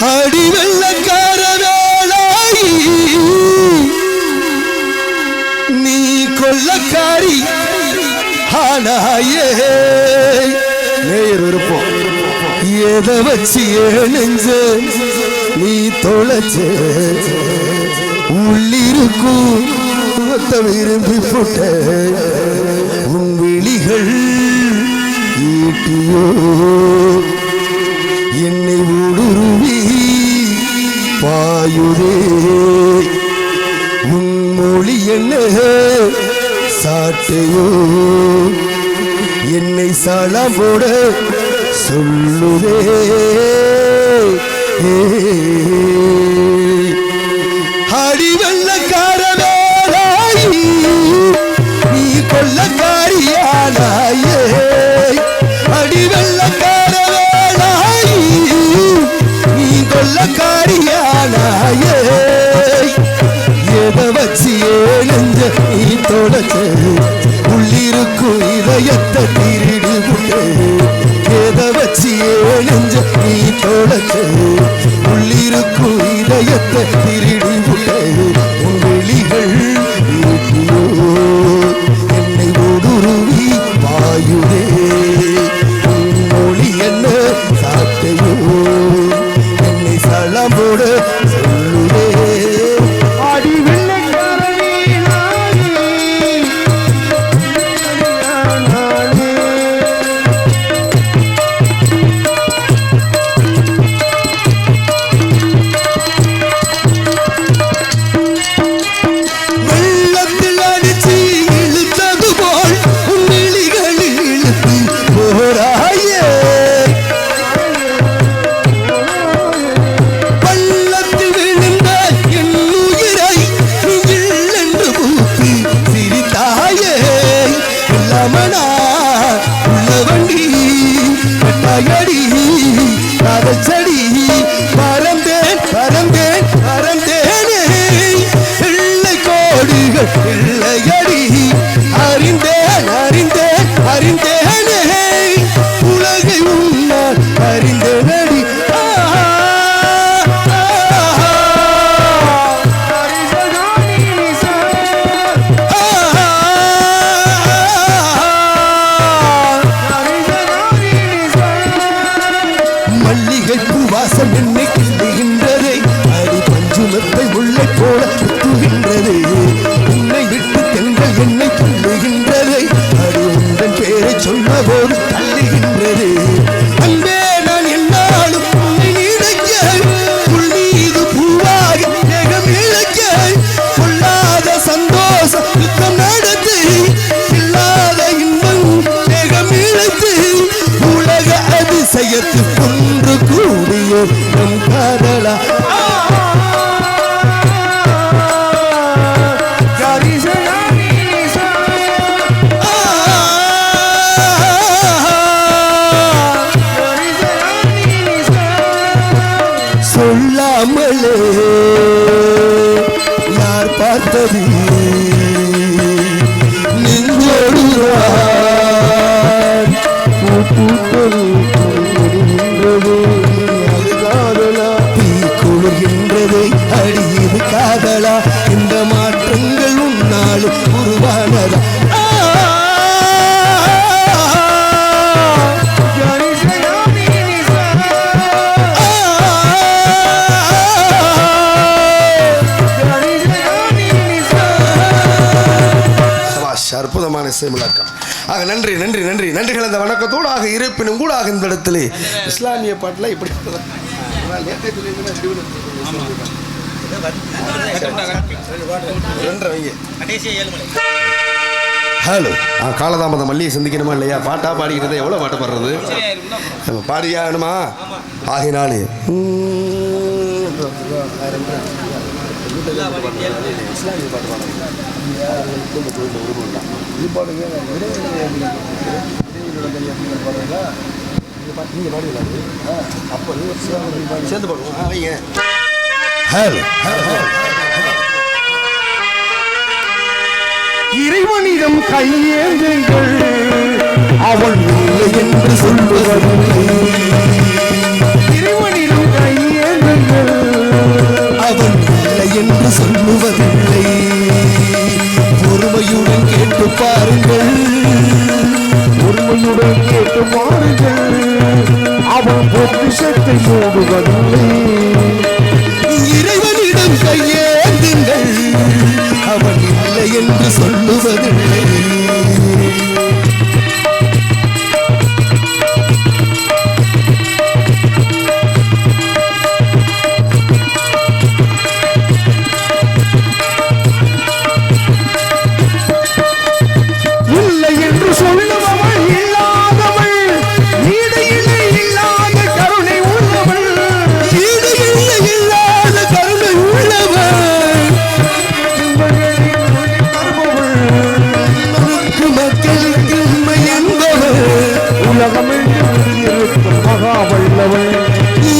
அடி வெள்ளக்கார வேளாய் நீ கொள்ளக்காரி. ஆனாயே. நேயர் விருப்பம் எதை வச்சு நெஞ்ச நீ தொலைச்ச உள்ளிருக்கும் விரும்பி போட்ட உன் விழிகள் ஈட்டியோ. என்னை ஊடுருவி. பாயுதே உன்மொழி என்ன? சாட்டையோ என்னை சாலாம் போட சொல்லுதே. ஏ இதயத்தை திருடி விட்டு எதை வச்சு நெஞ்ச நீ தொடச்ச சொன்ன போது தள்ளுகின்றதே. அன்பே நான் என்னாலும் உன்னை நினைக்க புல் மீது பூவாக மேகம் இழைக்க கொள்ளாத சந்தோஷம் யுத்தம் இல்லாத இன்பம் இழைத்து உலக அதிசயத்து ஒன்று கூடிய நம் காதலா? இது காதலா இந்த மாற்றங்கள் உன்னாலும் உருவானதா? அற்புதமான இசைமுழக்கம் ஆக நன்றி நன்றி நன்றி. நன்றி கலந்த வணக்கத்தோடு ஆக இருப்பினும் கூட ஆக இந்த இடத்துல. இஸ்லாமிய பாட்டில் இப்படி. ஹலோ ஆ காலதாமதம் மல்லிகை சிந்திக்கணுமா இல்லையா? பாட்டா பாடிக்கிறது எவ்வளோ பாட்டு பாடுறது? நம்ம பாடியாகணுமா ஆகினாலே. சேர்ந்து பாடுவோம். ஹலோ இறைவனிடம் கையேந்துங்கள் அவள் இல்லை என்று சொல்லுவது இறைவனிடம் கையேந்துங்கள் அவள் இல்லை என்று சொல்லுவதில்லை. பொறுமையுடன் கேட்டு பாருங்கள். பொறுமையுடன் கேட்டு பாருங்கள். அவன் பொக்கிஷத்தை மூடுவதில்லை கையேந்துங்கள். அவன் இல்லை என்று சொல்லுவதில்லை.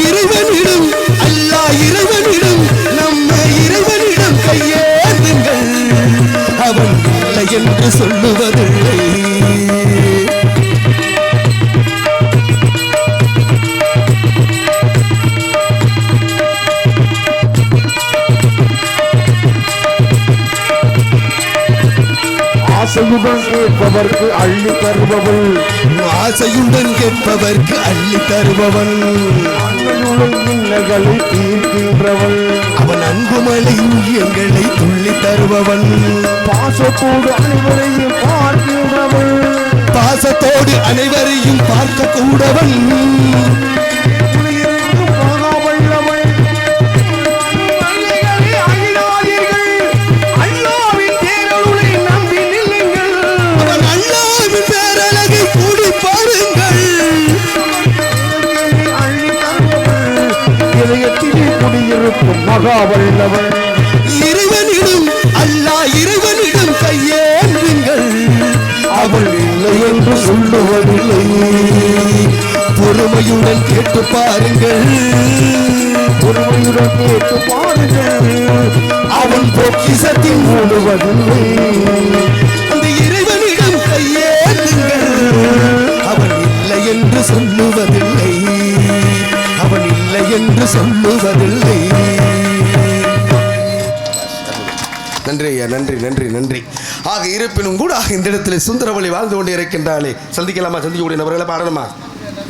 இறைவனிடம் அல்லாஹ் இறைவனிடம் நம்ம இறைவனிடம் கையேந்துங்கள். அவன் இல்லை என்று சொல்லுவதில்லை. ஆசையுடன் கேட்பவர்க்கு அள்ளி தருபவள். ஆசையுடன் கேட்பவர்க்கு அள்ளி தருபவன் அன்னையுடன் இன்னல்களை தீர்க்கின்றவள். அவன் அன்புமலை எங்களை துள்ளி தருபவன் பாசத்தோடு அனைவரையும் பார்க்கின்றவள். பாசத்தோடு அனைவரையும் பார்க்க கூடவன் குடியிருக்கும் மகா வல்லவள் இறைவனிடம் அல்லாஹ் இறைவனிடம் கையேந்துங்கள். அவள் இல்லை என்று சொல்லுவதில்லை. பொறுமையுடன் கேட்டு பாருங்கள். பொறுமையுடன் கேட்டு பாருங்கள். அவன் பொக்கிசத்தின் மூடுவதில்லை. அந்த இறைவனிடம் கையேந்துங்கள். அவன் இல்லை என்று சொல்லுவதில்லை. அவன் இல்லை என்று சொல்லுவதில்லை. நன்றி ஐயா நன்றி நன்றி நன்றி. ஆக இருப்பினும் கூட ஆக இந்த இடத்துல சுந்தரவழி வாழ்ந்து கொண்டு இருக்கின்றாளே. சந்திக்கலாமா? சந்திக்கக்கூடிய நபர்களை பாடணுமா?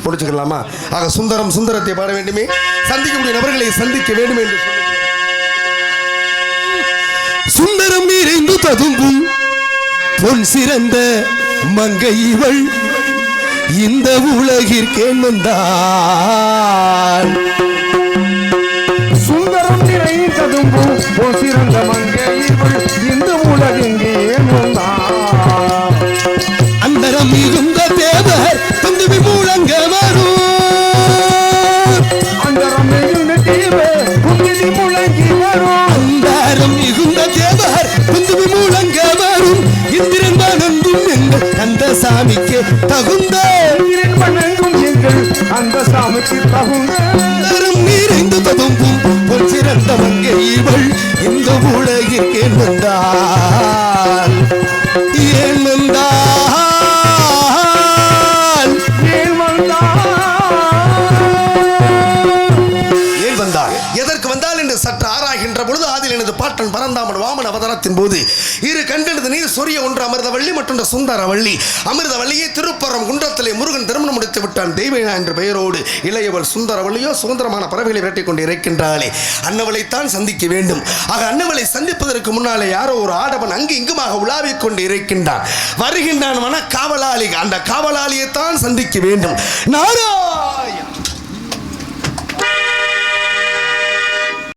முடிச்சுக்கலாமா? ஆக சுந்தரம் சுந்தரத்தை பாட வேண்டுமே. சந்திக்கக்கூடிய நபர்களை சந்திக்க வேண்டும் என்று. சுந்தரம் நிறைந்து ததும்பும் பொன் சிறந்த மங்கை இவள் இந்த உலகிற்கேன் வந்தாள் சுந்தரம் நிறைந்ததும் போல் சிறந்த மங்கை இந்த உலகெங்கே அந்தரம் மிகுந்த தேவர் துந்துவி மூலங்க வரும். அந்தரம் மிகுந்த தீவு குங்கிடி முழங்கி வரும். அந்தரம் மிகுந்த தேவர் துந்துவி மூலங்க வரும். இந்திரன் வணங்கும் எங்கள் கந்த சாமிக்கு தகுந்த. நீரின் வணங்கும் எங்கள் அந்த சாமிக்கு தகுந்த நிறைந்து ததும்பும் பொன் சிறந்த மங்கை இவள். இந்த உலகிற்கேன் இருந்தா பாட்டன் பரந்தாமன் வாமன் அவதாரத்தின் போது இரு கண்டெழுது நீர் சொரிய ஒன்று அமிர்தவள்ளி மற்றொன்று சுந்தரவள்ளி அமிர்தவள்ளியை திருப்பரம் குன்றத்திலே முருகன் திருமணம் முடித்து விட்டான். தெய்வனா என்ற பெயரோடு இளையவள் சுந்தரவள்ளியோ சுதந்திரமான பறவைகளை விரட்டிக் கொண்டு இறைக்கின்றாளே. அன்னவளைத்தான் சந்திக்க வேண்டும். ஆக அன்னவளை சந்திப்பதற்கு முன்னாலே யாரோ ஒரு ஆடவன் அங்கு இங்குமாக உலாவிக் கொண்டு இருக்கின்றான் வருகின்றான் மன காவலாளி அந்த காவலாளியைத்தான் சந்திக்க வேண்டும். நாரா